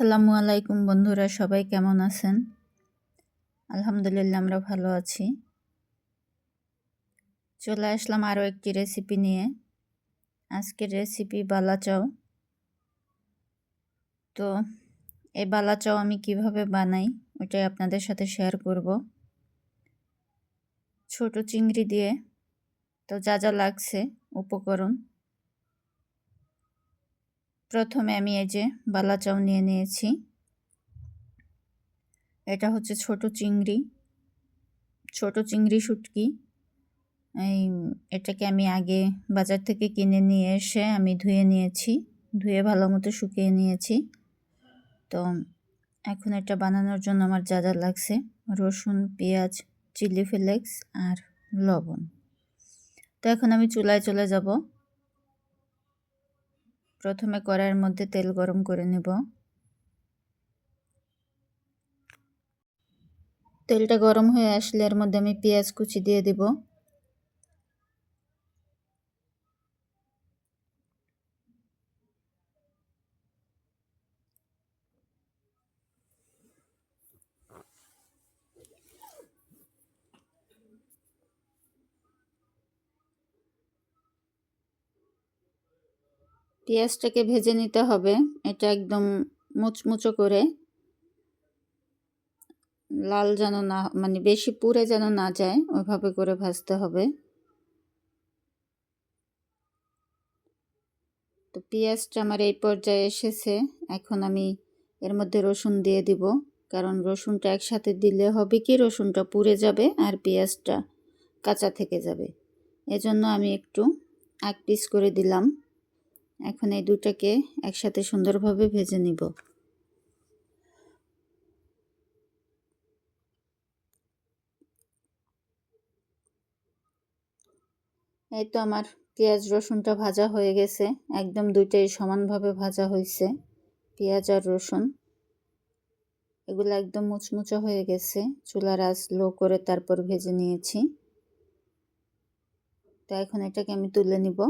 আসসালামু আলাইকুম বন্ধুরা, সবাই কেমন আছেন? আলহামদুলিল্লাহ, আমরা ভালো আছি। চলে আসলাম আরও একটি রেসিপি নিয়ে। আজকের রেসিপি বালা চাও তো এই বালা চাও আমি কীভাবে বানাই, ওটাই আপনাদের সাথে শেয়ার করব। ছোট চিংড়ি দিয়ে, তো যা যা লাগছে, উপকরণ। প্রথমে আমি এই যে বালা চাউ নিয়ে নিয়েছি। এটা হচ্ছে ছোট চিংড়ি ছোট চিংড়ি শুটকি। এই এটাকে আমি আগে বাজার থেকে কিনে নিয়ে এসে আমি ধুয়ে নিয়েছি, ধুয়ে ভালো মতো শুকিয়ে নিয়েছি। তো এখন এটা বানানোর জন্য আমার যা যা লাগছে, রসুন, পেঁয়াজ, চিলি ফ্লেক্স আর লবণ। তো এখন আমি চুলায় চলে যাব। প্রথমে কড়াইয়ের মধ্যে তেল গরম করে নেব। তেলটা গরম হয়ে আসলে এর মধ্যে আমি পেঁয়াজ কুচি দিয়ে দেব। পেঁয়াজটাকে ভেজে নিতে হবে। এটা একদম মুচমুচো করে। লাল যেন না মানে বেশি পুড়ে যেন না যায়, ওইভাবে করে ভাজতে হবে। তো পেঁয়াজটা আমার এই পর্যায়ে এসেছে। এখন আমি এর মধ্যে রসুন দিয়ে দিব। কারণ রসুনটা একসাথে দিলে হবে কি, রসুনটা পুড়ে যাবে আর পেঁয়াজটা কাঁচা থেকে যাবে। এজন্য আমি একটু এক পিস করে দিলাম। এখন এই দুটাকে একসাথে সুন্দরভাবে ভেজে নিব। এই তো আমার পেঁয়াজ, রসুনটা ভাজা হয়ে গেছে। একদম দুইটাই সমানভাবে ভাজা হয়েছে পেঁয়াজ আর রসুন। এগুলো একদম মুচমুচো হয়ে গেছে। চুলার আঁচ লো করে তারপর ভেজে নিয়েছি। তো এখন এটাকে আমি তুলে নিব।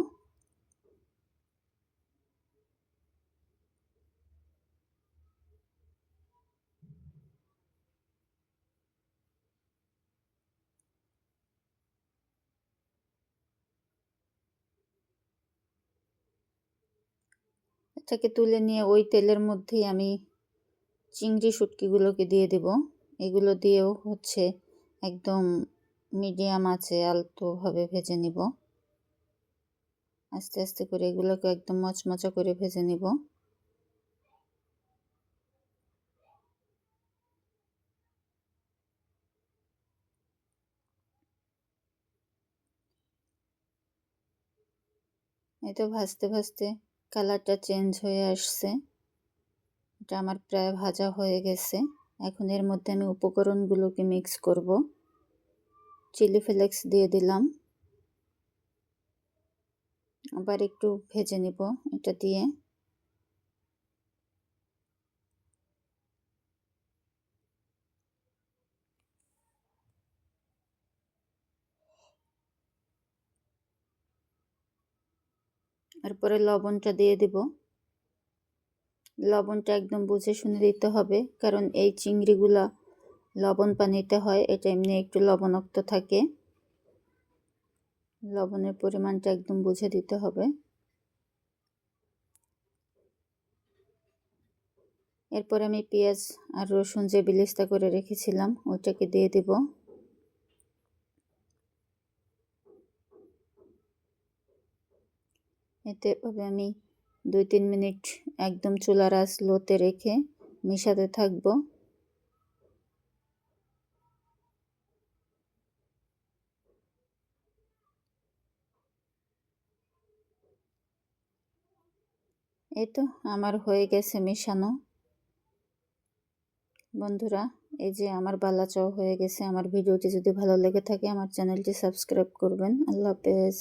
এটাকে তুলে নিয়ে ওই তেলের মধ্যেই আমি চিংড়ি শুটকিগুলোকে দিয়ে দেব। এগুলো দিয়েও হচ্ছে একদম মিডিয়াম আছে আলতোভাবে ভেজে নিব। আস্তে আস্তে করে এগুলোকে একদম মচমচা করে ভেজে নিব। এই তো ভাজতে ভাজতে কালারটা চেঞ্জ হয়ে আসছে। এটা আমার প্রায় ভাজা হয়ে গেছে। এখন এর মধ্যে আমি উপকরণগুলোকে মিক্স করব। চিলি ফ্লেক্স দিয়ে দিলাম। আবার একটু ভেজে নিব এটা দিয়ে। এরপরে লবণটা দিয়ে দিব। লবণটা একদম বুঝে শুনে দিতে হবে, কারণ এই চিংড়িগুলা লবণ পানিতে হয়, এটা এমনি একটু লবণাক্ত থাকে। লবণের পরিমাণটা একদম বুঝে দিতে হবে। এরপর আমি পেঁয়াজ আর রসুন যে বিলিস্তা করে রেখেছিলাম ওইটাকে দিয়ে দিব। এতে এভাবে আমি দুই তিন মিনিট একদম চুলার আঁচ লোতে রেখে মিশাতে থাকব। এই তো আমার হয়ে গেছে মেশানো। বন্ধুরা, এই যে আমার বালা চাও হয়ে গেছে। আমার ভিডিওটি যদি ভালো লেগে থাকে, আমার চ্যানেলটি সাবস্ক্রাইব করবেন। আল্লাহ হাফেজ।